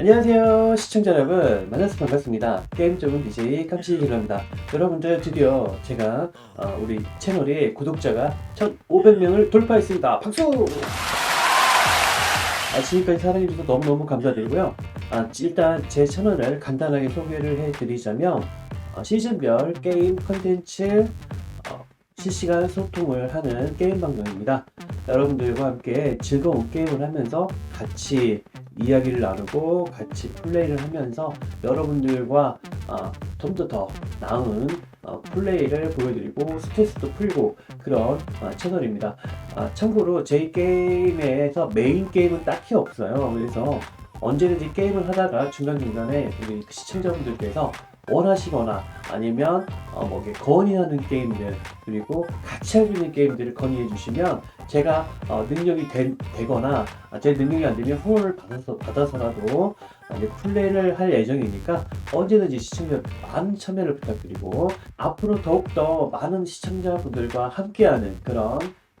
안녕하세요 시청자 여러분. 만나서 반갑습니다. 게임 쪽은 DJ 깜찍이 길러입니다. 여러분들 드디어 제가 어, 우리 채널에 구독자가 1500명을 돌파했습니다. 박수! 아, 지금까지 사랑해주셔서 너무너무 감사드리고요. 아, 일단 제 채널을 간단하게 소개를 해드리자면 어, 시즌별 게임 컨텐츠 어, 실시간 소통을 하는 게임 방송입니다. 여러분들과 함께 즐거운 게임을 하면서 같이 이야기를 나누고 같이 플레이를 하면서 여러분들과 어, 좀더 더 나은 어, 플레이를 보여드리고 스트레스도 풀고 그런 어, 채널입니다. 아, 참고로 제 게임에서 메인 게임은 딱히 없어요. 그래서 언제든지 게임을 하다가 중간중간에 우리 시청자분들께서 원하시거나 아니면 어, 뭐 건의하는 게임들 그리고 같이 할 수 있는 게임들을 건의해 주시면 제가 어, 능력이 되, 거나아, 제 능력이 안 되면 후원을 받아서 받아서라도 아, 이제 플레이를 할 예정이니까 언제든지 시청자 많은 참여를 부탁드리고 앞으로 더욱더 많은 시청자분들과 함께하는 그런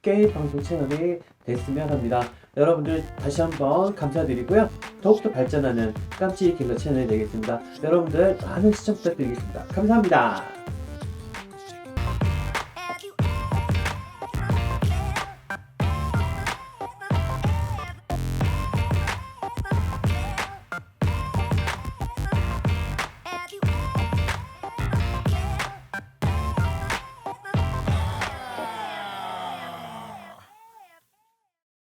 게임 방송 채널이 됐으면 합니다. 여러분들 다시 한번 감사드리고요. 더욱더 발전하는 깜찍이 길러 채널이 되겠습니다. 여러분들 많은 시청 부탁드리겠습니다. 감사합니다.